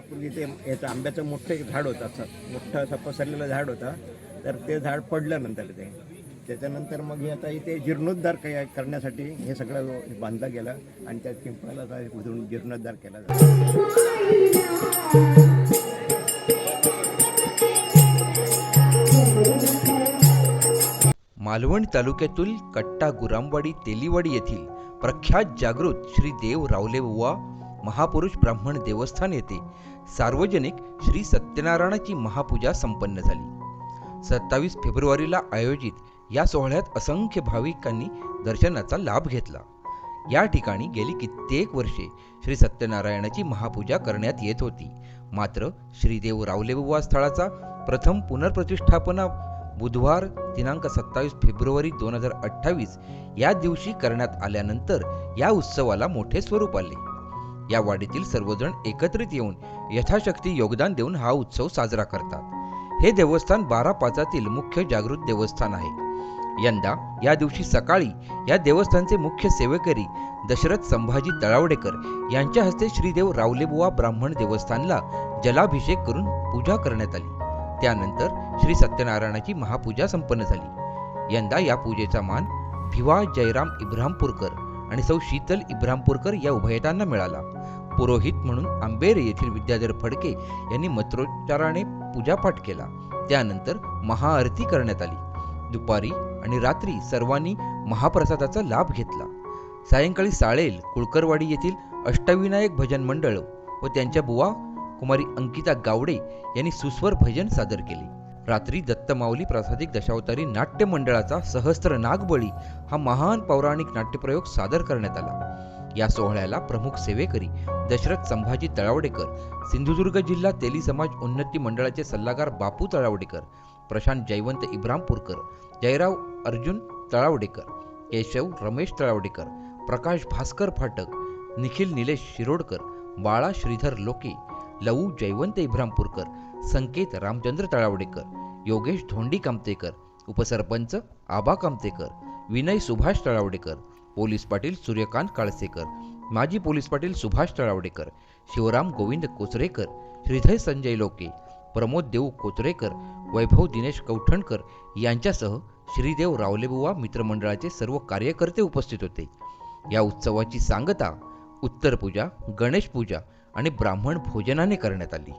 तिथे याचं आंब्याचं मोठं एक झाड होतं असं. मोठं असं पसरलेलं झाड होतं. तर ते झाड पडल्यानंतर ते. त्याच्यानंतर मग हे आता इथे जीर्णोद्धार काय करण्यासाठी हे सगळं बांधलं गेलं आणि त्या पिंपळाला आता जीर्णोद्धार केला जातो. मालवण तालुक्यातील कट्टा गुरामवाडी तेलीवाडी येथील प्रख्यात जागृत श्री देव रावले बुवा महापुरुष ब्राह्मण देवस्थान येथे सार्वजनिक श्री सत्यनारायणाची महापूजा संपन्न झाली. सत्तावीस फेब्रुवारीला आयोजित या सोहळ्यात असंख्य भाविकांनी दर्शनाचा लाभ घेतला. या ठिकाणी गेली कित्येक वर्षे श्री सत्यनारायणाची महापूजा करण्यात येत होती. मात्र श्रीदेव रावलेबुवा स्थळाचा प्रथम पुनर्प्रतिष्ठापना बुधवार दिनांक सत्तावीस फेब्रुवारी दोन हजार अठ्ठावीस या दिवशी करण्यात आल्यानंतर या उत्सवाला मोठे स्वरूप आले. या वाडीतील सर्वजण एकत्रित येऊन यथाशक्ती योगदान देऊन हा उत्सव साजरा करतात. हे देवस्थान बारा पाचातील मुख्य जागृत देवस्थान आहे. यंदा या दिवशी सकाळी या देवस्थानचे मुख्य सेवेकरी दशरथ संभाजी तळावडेकर यांच्या हस्ते श्रीदेव रावलेबुवा ब्राह्मण देवस्थानला जलाभिषेक करून पूजा करण्यात आली. त्यानंतर श्री सत्यनारायणाची महापूजा संपन्न झाली. यंदा या पूजेचा मान भिवा जयराम इब्रामपूरकर आणि सौ शीतल इब्रामपूरकर या उभयतांना मिळाला. पुरोहित म्हणून आंबेर येथील विद्याधर फडके यांनी मंत्रोच्चाराने पूजापाठ केला. त्यानंतर महाआरती करण्यात आली. दुपारी आणि रात्री सर्वांनी महाप्रसादाचा लाभ घेतला. सायंकाळी साळेल कुळकरवाडी येथील अष्टविनायक भजन मंडळ व त्यांच्या बुवा कुमारी अंकिता गावडे यांनी सुस्वर भजन सादर केले. रात्री दत्तमाऊली प्रासादिक दशावतारी नाट्य मंडळाचा सहस्त्र नागबळी हा महान पौराणिक नाट्यप्रयोग सादर करण्यात आला. या सोहळ्याला प्रमुख सेवेकरी दशरथ संभाजी तळावडेकर सिंधुदुर्ग जिल्हा तेली समाज उन्नती मंडळाचे सल्लागार बापू तळावडेकर प्रशांत जयवंत इब्रामपूरकर जयराव अर्जुन तळावडेकर केशव रमेश तळावडेकर प्रकाश भास्कर फाटक निखिल निलेश शिरोडकर बाळा श्रीधर लोके लवू जयवंत इब्रामपूरकर संकेत रामचंद्र तळावडेकर योगेश धोंडी कामतेकर उपसरपंच आबा कामतेकर विनय सुभाष तळावडेकर पोलीस पाटील सूर्यकांत काळसेकर माजी पोलीस पाटील सुभाष तळावडेकर शिवराम गोविंद कोचरेकर श्रीधय संजय लोके प्रमोद देऊ कोचरेकर वैभव दिनेश कौठणकर यांच्यासह श्रीदेव रावलेबुवा मित्रमंडळाचे सर्व कार्यकर्ते उपस्थित होते. या उत्सवाची सांगता उत्तर पूजा गणेश पूजा आणि ब्राह्मण भोजनाने करण्यात आली.